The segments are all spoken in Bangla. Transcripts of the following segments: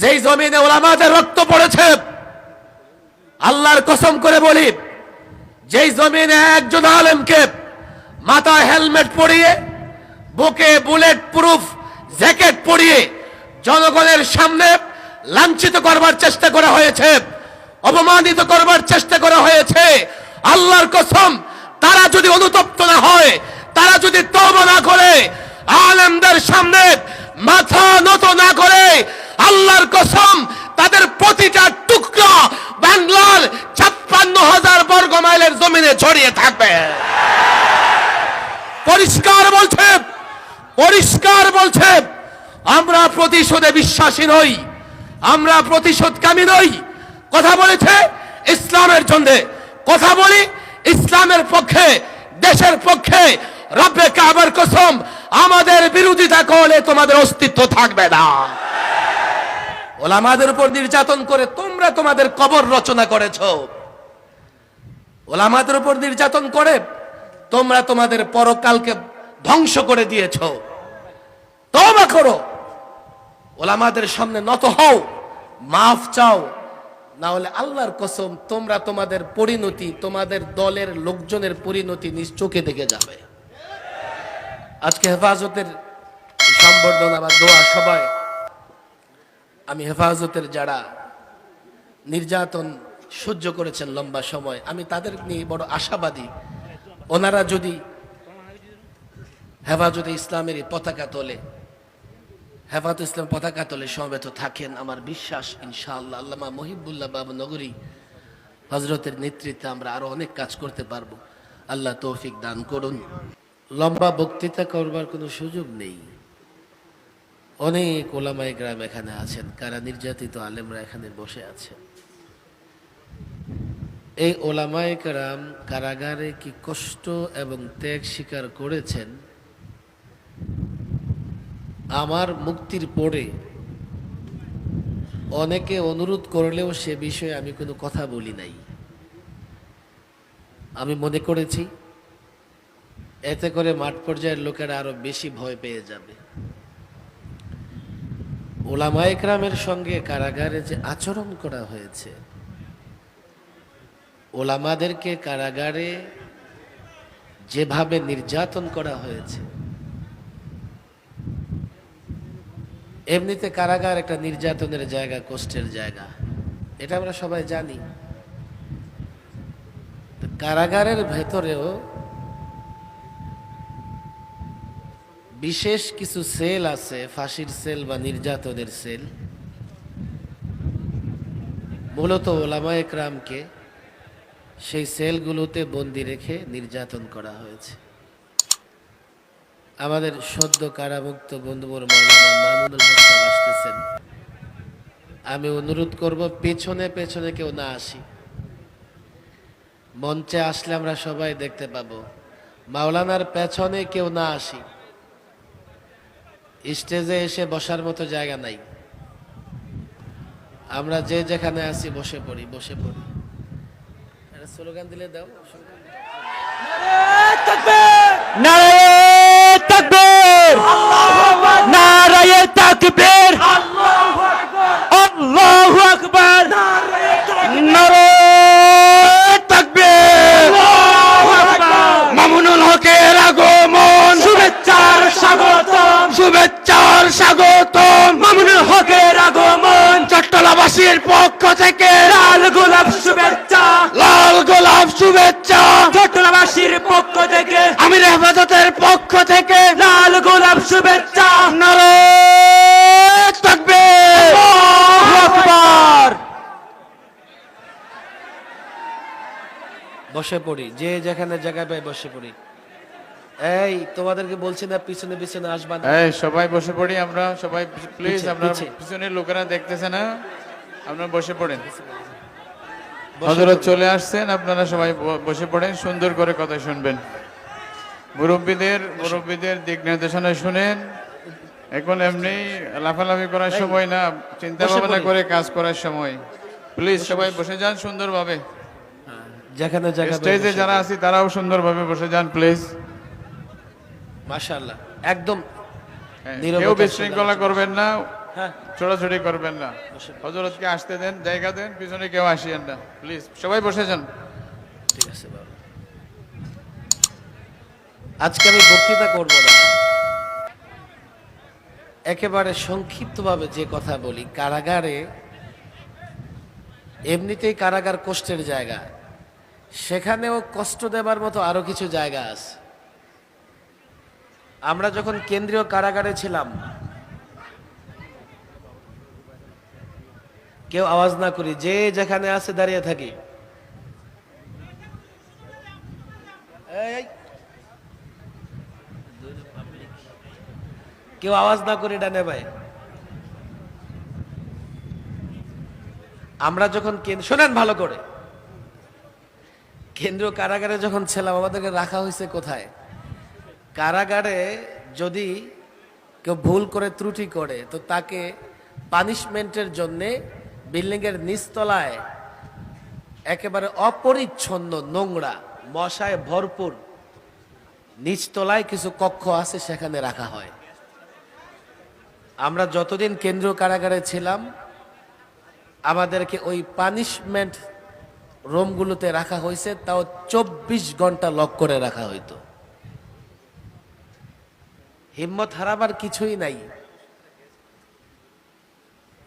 যেই জমিনে ওলামাদের রক্ত পড়েছে, আল্লাহর কসম করে বলি, যেই জমিনে একজন আলেমকে মাথায় হেলমেট পরিয়ে, বুকে বুলেট প্রুফ জ্যাকেট পরিয়ে জনগণের সামনে লাঞ্ছিত করবার চেষ্টা করা হয়েছে, অপমানিত করবার চেষ্টা করা হয়েছে, আল্লাহর কসম, তারা যদি অনুতপ্ত না হয়, তারা যদি তওবা না করে, আলেমদের সামনে মাথা নত না করে আল্লাহর কসম, তাদের প্রতিটা টুকরা বাংলার ছাপ্পান্ন হাজার বর্গ মাইলের জমিনে ছড়িয়ে থাকবে। পরিষ্কার বলছে পরিষ্কার বলছে, আমরা প্রতিশোধে বিশ্বাসী নই, আমরা প্রতিশোধকামী নই। কথা বলেছে ইসলামের জন্য। কথা বলি ইসলামের পক্ষে, দেশের পক্ষে, রব্বে কাবার কসম, আমাদের বিরোধিতা করলে তোমাদের অস্তিত্ব থাকবে না। ওলামাদের উপর নির্যাতন করে তোমরা তোমাদের কবর রচনা করেছ। ওলামাদের উপর নির্যাতন করে তোমরা তোমাদের পরকালকে ধ্বংস করে দিয়েছ। তবা করো। ওলামাদের সামনে নত হও, মাফ চাও না হলে আল্লাহর কসম তোমরা তোমাদের পরিণতি, তোমাদের দলের লোকজনের পরিণতি নিজ চোখে দেখে যাবে। আজকে হেফাজতের সম্বর্ধনা বা দোয়া সবাই আমি হেফাজতের যারা নির্যাতন সহ্য করেছেন লম্বা সময়, আমি তাদের নিয়ে বড় আশাবাদী। ওনারা যদি হেফাজতে ইসলামের পতাকা তোলে, হেফাজত ইসলাম পতাকা তোলে সমবেত থাকেন আমার বিশ্বাস, ইনশাআল্লাহ। আল্লামা মহিবুল্লাহ বাবু নগরী হজরতের নেতৃত্বে আমরা আরও অনেক কাজ করতে পারব। আল্লাহ তৌফিক দান করুন। লম্বা বক্তৃতা করবার কোনো সুযোগ নেই। অনেক ওলামাই গ্রাম এখানে আছেন, কারা নির্যাতিত আলেমরা এখানে বসে আছেন এই ওলামায় কারাম কারাগারে কি কষ্ট এবং ত্যাগ স্বীকার করেছেন? আমার মুক্তির পরে অনেকে অনুরোধ করলেও সে বিষয়ে আমি কোনো কথা বলি নাই। আমি মনে করেছি, এতে করে মাঠ পর্যায়ের লোকেরা আরও বেশি ভয় পেয়ে যাবে। ওলামা একরামের সঙ্গে কারাগারে যে আচরণ করা হয়েছে, ওলামাদেরকে কারাগারে যেভাবে নির্যাতন করা হয়েছে, এমনিতে কারাগার একটা নির্যাতনের জায়গা, কষ্টের জায়গা, এটা আমরা সবাই জানি। কারাগারের ভেতরেও বিশেষ কিছু সেল আছে, ফাঁসির সেল বা নির্যাতনের সেল। মূলত ওলামা একরামকে সেই সেলগুলোতে বন্দি রেখে নির্যাতন করা হয়েছে। আমাদের সদ্য কারামুক্ত বন্ধুবর মৌলানা মামুনুল আসতেছেন। আমি অনুরোধ করব, পেছনে পেছনে কেউ না আসি। মঞ্চে আসলে আমরা সবাই দেখতে পাবো। মাওলানার পেছনে কেউ না আসি। স্টেজে এসে বসার মতো জায়গা নাই। আমরা যে যেখানে আছি বসে পড়ি বসে পড়ি। একটা স্লোগান দিলে দাও। নারায়ে তাকবীর নারায়ে তাকবীর আল্লাহু আকবার নারায়ে তাকবীর মামুনুল হকের আগমন শুভেচ্ছার স্বাগতম শুভেচ্ছার মামুনুল হকের আগমন। চট্টলাবাসীর পক্ষ থেকে লাল গোলাপ শুভেচ্ছা। লাল গোলাপ শুভেচ্ছা। চট্টলাবাসীর পক্ষ থেকে। আমির হেফাজতের পক্ষ থেকে লাল গোলাপ শুভেচ্ছা। তাকবীর বসে পড়ি যে যেখানে জায়গা পাই বসে পড়ি। এই তোমাদেরকে বলছি না পিছনে পিছনে আসবা না। এই সবাই বসে পড়ি আমরা সবাই প্লিজ আপনার পিছনের লোকেরা দেখতেছে না আপনারা বসে পড়েন। বসে হজরত চলে আসছেন আপনারা সবাই বসে পড়েন সুন্দর করে কথা শুনবেন। মুরব্বীদের মুরব্বীদের দিক নির্দেশনা শুনেন। এখন এমনি লাফালাফি করার সময় না চিন্তা ভাবনা করে কাজ করার সময়। প্লিজ সবাই বসে। যান সুন্দরভাবে। যেখানে স্টেজে যারা আছি তারাও সুন্দরভাবে বসে যান প্লিজ। মাশাআল্লাহ। একদম হ্যাঁ, কেউ বিশৃঙ্খলা করবেন না হ্যাঁ। ছোটাছুটি করবেন না। হজরতকে আসতে দেন জায়গা দেন পিছনে কেউ আসিয়েন না। প্লিজ সবাই বসে যান। ঠিক আছে আজকে আমি বক্তৃতা করব না। একেবারে সংক্ষিপ্তভাবে যে কথা বলি কারাগারে এমনিতেই কারাগার কষ্টের জায়গা। সেখানেও কষ্ট দেবার মতো আরও কিছু জায়গা আছে। আমরা যখন কেন্দ্রীয় কারাগারে ছিলাম, কেউ আওয়াজ না করি, যে যেখানে আছে দাঁড়িয়ে থাকি। কেউ আওয়াজ না করি, ডানে ভাই। আমরা যখন শোনেন ভালো করে। কেন্দ্রীয় কারাগারে যখন ছিলাম, আমাদেরকে রাখা হয়েছে কোথায়? কারাগারে যদি কেউ ভুল করে ত্রুটি করে, তো তাকে পানিশমেন্টের জন্যে বিল্ডিংয়ের নিচতলায় একেবারে অপরিচ্ছন্ন নোংরা, মশায় ভরপুর নিচতলায় কিছু কক্ষ আছে, সেখানে রাখা হয়। আমরা যতদিন কেন্দ্রীয় কারাগারে ছিলাম, আমাদেরকে ওই পানিশমেন্ট রুমগুলোতে রাখা হয়েছে, তাও চব্বিশ ঘণ্টা লক করে রাখা হইতো। হিম্মত হারাবার কিছুই নাই।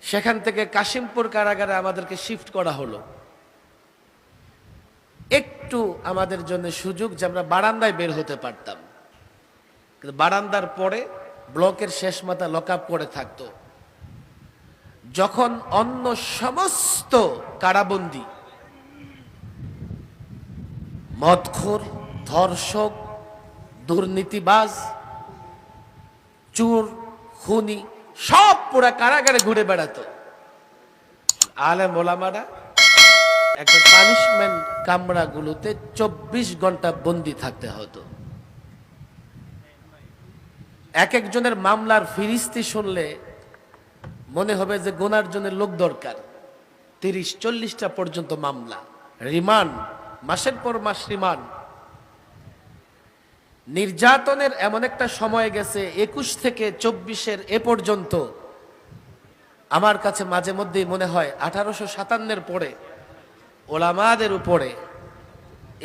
সেখান থেকে কাশিমপুর কারাগারে আমাদেরকে শিফট করা হলো। একটু আমাদের জন্য সুযোগ যে আমরা বারান্দায় বের হতে পারতাম। কিন্তু বারান্দার পরে ব্লকের শেষ মাথা লক আপ করে থাকতো। যখন অন্য সমস্ত কারাবন্দি, মদখোর, ধর্ষক, দুর্নীতিবাজ চুর, খুনি, সব পুরা কারাগারে ঘুরে বেড়াতো। আলেম ওলামারা, একটা পানিশমেন্ট কামরাগুলোতে চব্বিশ ঘণ্টা বন্দি থাকতে হতো। এক একজনের মামলার ফিরিস্তি শুনলে মনে হবে যে গোনার জন্য লোক দরকার। তিরিশ, চল্লিশটা পর্যন্ত মামলা। রিমান্ড, মাসের পর মাস রিমান্ড। নির্যাতনের এমন একটা সময় গেছে, একুশ থেকে চব্বিশের এ পর্যন্ত। আমার কাছে মাঝে মধ্যেই মনে হয় আঠারোশো সাতান্নের পরে, ওলামাদের উপরে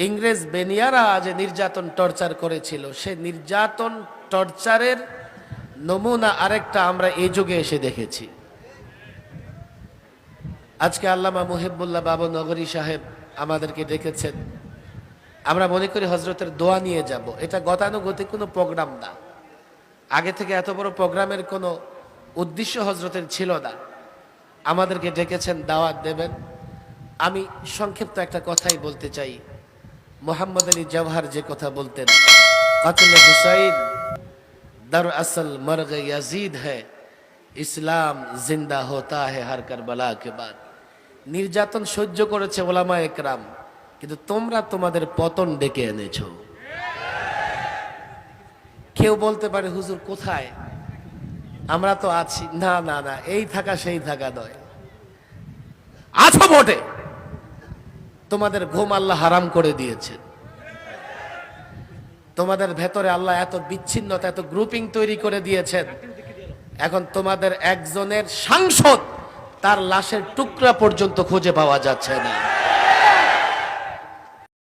ইংরেজ বেনিয়ারা যে নির্যাতন টর্চার করেছিল, সে নির্যাতন টর্চারের নমুনা আরেকটা আমরা এই যুগে এসে দেখেছি। আজকে আল্লামা মুহিবুল্লাহ বাবু নগরী সাহেব আমাদেরকে ডেকেছেন। আমরা মনে করি হজরতের দোয়া নিয়ে যাব। এটা গতানুগতিক কোনো প্রোগ্রাম না। আগে থেকে এত বড় প্রোগ্রামের কোনো উদ্দেশ্য হজরতের ছিল না। আমাদেরকে ডেকেছেন, দাওয়াত দেবেন। আমি সংক্ষিপ্ত একটা কথাই বলতে চাই। মোহাম্মদ আলী জওহার যে কথা বলতেন, কাতিল হুসাইন, দর আসল মর্গ ইয়াজিদ হ্যাঁ ইসলাম জিন্দা হতা হে হার কারবালা কে বাদ। নির্যাতন সহ্য করেছে ওলামা একরাম কিন্তু তোমরা তোমাদের পতন ডেকে এনেছ। কেউ বলতে পারে, হুজুর, কোথায়? আমরা তো আছি। না না না, এই থাকা, সেই থাকা নয়। আছো বটে। তোমাদের ঘুম আল্লাহ হারাম করে দিয়েছেন তোমাদের ভেতরে আল্লাহ এত বিচ্ছিন্নতা, এত গ্রুপিং তৈরি করে দিয়েছেন। এখন তোমাদের একজনের সাংসদ তার লাশের টুকরা পর্যন্ত খুঁজে পাওয়া যাচ্ছে না।